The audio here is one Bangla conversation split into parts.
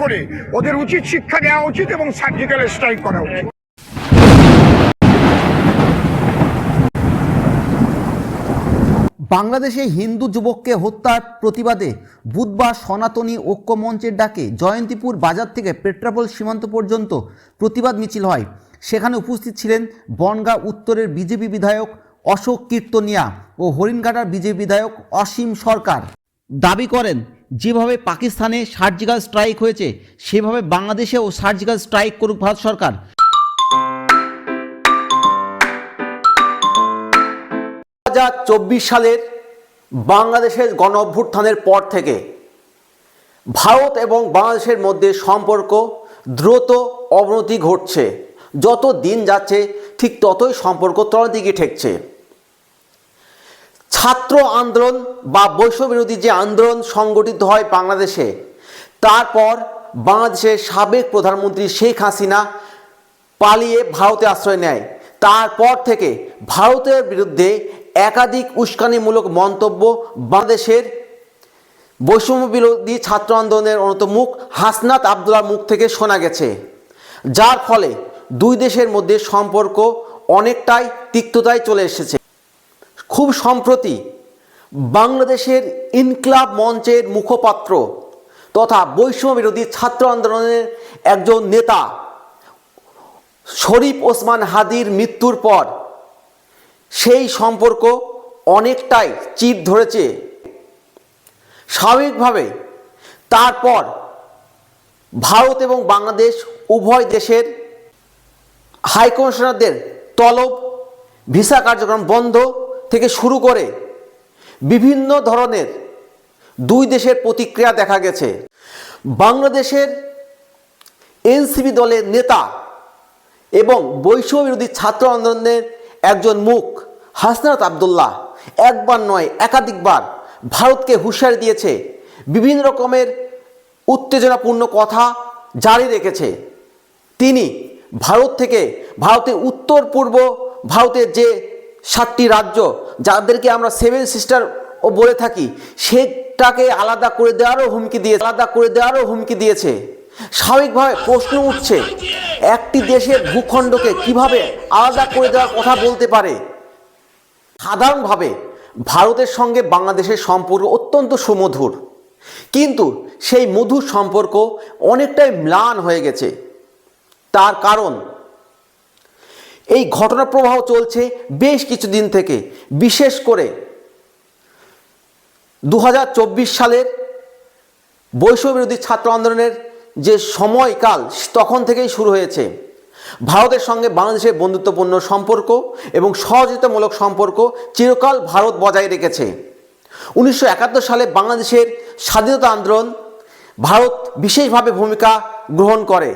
করে ওদের উচিত শিক্ষা দেওয়া উচিত এবং সার্জিক্যাল স্ট্রাইক করা উচিত। বাংলাদেশে হিন্দু যুবককে হত্যার প্রতিবাদে বুধবার সনাতনী ঐক্য মঞ্চের ডাকে জয়ন্তীপুর বাজার থেকে পেট্রাপোল সীমান্ত পর্যন্ত প্রতিবাদ মিছিল হয়। সেখানে উপস্থিত ছিলেন বনগাঁ উত্তরের বিজেপি বিধায়ক অশোক কীর্তনিয়া ও হরিণঘাটার বিজেপি বিধায়ক অসীম সরকার। দাবি করেন, যেভাবে পাকিস্তানে সার্জিক্যাল স্ট্রাইক হয়েছে, সেভাবে বাংলাদেশেও সার্জিক্যাল স্ট্রাইক করুক ভারত সরকার। চব্বিশ সালের বাংলাদেশের গণ অভ্যুত্থানের পর থেকে ভারত এবং বাংলাদেশের মধ্যে সম্পর্ক দ্রুত অবনতি ঘটছে। যত দিন যাচ্ছে, ঠিক ততই সম্পর্ক তলের দিকে ঠেকছে। ছাত্র আন্দোলন বা বৈশ্যবিরোধী যে আন্দোলন সংগঠিত হয় বাংলাদেশে, তারপর বাংলাদেশের সাবেক প্রধানমন্ত্রী শেখ হাসিনা পালিয়ে ভারতে আশ্রয় নেয়। তারপর থেকে ভারতের বিরুদ্ধে একাধিক উস্কানিমূলক মন্তব্য বাংলাদেশের বৈষম্য বিরোধী ছাত্র আন্দোলনের অন্যতম মুখ হাসনাত আবদুল্লার মুখ থেকে শোনা গেছে, যার ফলে দুই দেশের মধ্যে সম্পর্ক অনেকটাই তিক্ততায় চলে এসেছে। খুব সম্প্রতি বাংলাদেশের ইনকলাব মঞ্চের মুখপাত্র তথা বৈষম্য বিরোধী ছাত্র আন্দোলনের একজন নেতা শরীফ ওসমান হাদির মৃত্যুর পর সেই সম্পর্ক অনেকটাই চির ধরেছে। স্বাভাবিকভাবে তারপর ভারত এবং বাংলাদেশ উভয় দেশের হাইকমিশনারদের তলব ভিসা কার্যক্রম বন্ধ থেকে শুরু করে বিভিন্ন ধরনের দুই দেশের প্রতিক্রিয়া দেখা গেছে। বাংলাদেশের এনসিপি দলের নেতা এবং বৈষম্য বিরোধী ছাত্র আন্দোলনের একজন মুখ হাসনাত আবদুল্লাহ একবার নয়, একাধিকবার ভারতকে হুঁশিয়ারি দিয়েছে, বিভিন্ন রকমের উত্তেজনাপূর্ণ কথা জারি রেখেছে। তিনি ভারত থেকে ভারতের উত্তর পূর্ব ভারতের যে সাতটি রাজ্য যাদেরকে আমরা সেভেন সিস্টার ও বলে থাকি, সেটাকে আলাদা করে দেওয়ারও হুমকি দিয়ে, আলাদা করে দেওয়ারও হুমকি দিয়েছে। স্বাভাবিকভাবে প্রশ্ন উঠছে, একটি দেশের ভূখণ্ডকে কীভাবে আলাদা করে দেওয়ার কথা বলতে পারে? সাধারণভাবে ভারতের সঙ্গে বাংলাদেশের সম্পর্ক অত্যন্ত সুমধুর। কিন্তু সেই মধুর সম্পর্ক অনেকটাই ম্লান হয়ে গেছে। তার কারণ এই ঘটনা প্রবাহ চলছে বেশ কিছুদিন থেকে, বিশেষ করে দু হাজার চব্বিশ সালের বৈষম্যবিরোধী ছাত্র আন্দোলনের যে সময়কাল, তখন থেকেই শুরু হয়েছে। ভারতের সঙ্গে বাংলাদেশের বন্ধুত্বপূর্ণ সম্পর্ক এবং সহযোগিতামূলক সম্পর্ক চিরকাল ভারত বজায় রেখেছে। উনিশশো একাত্তর সালে বাংলাদেশের স্বাধীনতা আন্দোলন ভারত বিশেষভাবে ভূমিকা গ্রহণ করে।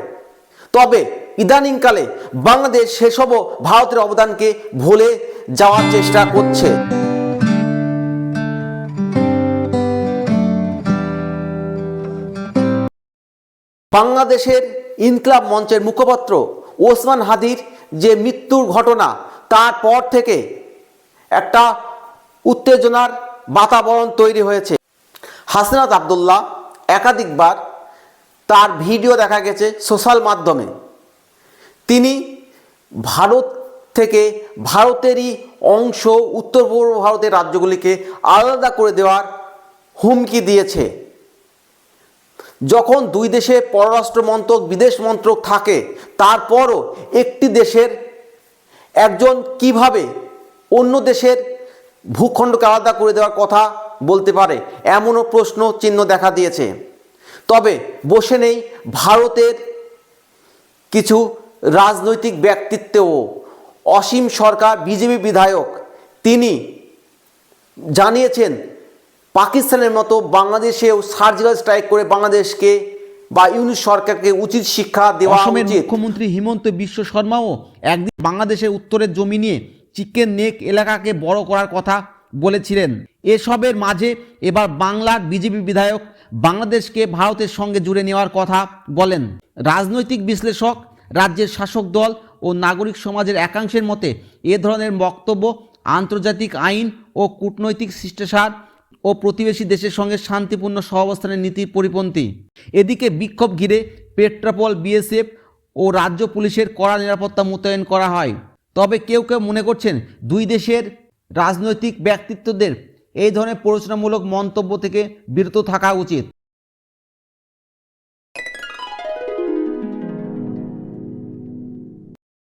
তবে ইদানিংকালে বাংলাদেশ সেসবও ভারতের অবদানকে ভুলে যাওয়ার চেষ্টা করছে। বাংলাদেশের ইনকলাব মঞ্চের মুখপাত্র ওসমান হাদির যে মৃত্যুর ঘটনা তারপর থেকে একটা উত্তেজনার বাতাবরণ তৈরি হয়েছে। হাসনাত আবদুল্লাহ একাধিকবার তার ভিডিও দেখা গেছে সোশ্যাল মাধ্যমে। তিনি ভারত থেকে ভারতেরই অংশ, উত্তর পূর্ব ভারতের রাজ্যগুলিকে আলাদা করে দেওয়ার হুমকি দিয়েছে। যখন দুই দেশে পররাষ্ট্র মন্ত্রক, বিদেশ মন্ত্রক থাকে, তারপরও একটি দেশের একজন কীভাবে অন্য দেশের ভূখণ্ডকে আলাদা করে দেওয়ার কথা বলতে পারে, এমনও প্রশ্ন চিহ্ন দেখা দিয়েছে। তবে বসে নেই ভারতের কিছু রাজনৈতিক ব্যক্তিত্বও। অসীম সরকার বিজেপি বিধায়ক তিনি জানিয়েছেন পাকিস্তানের মতো বাংলাদেশেও সার্জিক্যাল স্ট্রাইক করে বাংলাদেশকে বা ইউনিট সরকারকে উচিত শিক্ষা দেওয়া অসমের মুখ্যমন্ত্রী হিমন্ত বিশ্ব শর্মাও একদিন বাংলাদেশের উত্তরের জমি নিয়ে চিকেন নেক এলাকাকে বড় করার কথা বলেছিলেন। এসবের মাঝে এবার বাংলার বিজেপি বিধায়ক বাংলাদেশকে ভারতের সঙ্গে জুড়ে নেওয়ার কথা বলেন রাজনৈতিক বিশ্লেষক, রাজ্যের শাসক দল ও নাগরিক সমাজের একাংশের মতে এ ধরনের বক্তব্য আন্তর্জাতিক আইন ও কূটনৈতিক শিষ্টাচার ও প্রতিবেশী দেশের সঙ্গে শান্তিপূর্ণ সহাবস্থানের নীতির পরিপন্থী। এদিকে বিক্ষোভ ঘিরে পেট্রাপল, বিএসএফ ও রাজ্য পুলিশের কড়া নিরাপত্তা মোতায়েন করা হয়। তবে কেউ কেউ মনে করছেন দুই দেশের রাজনৈতিক ব্যক্তিত্বদের এই ধরনের প্ররোচনামূলক মন্তব্য থেকে বিরত থাকা উচিত।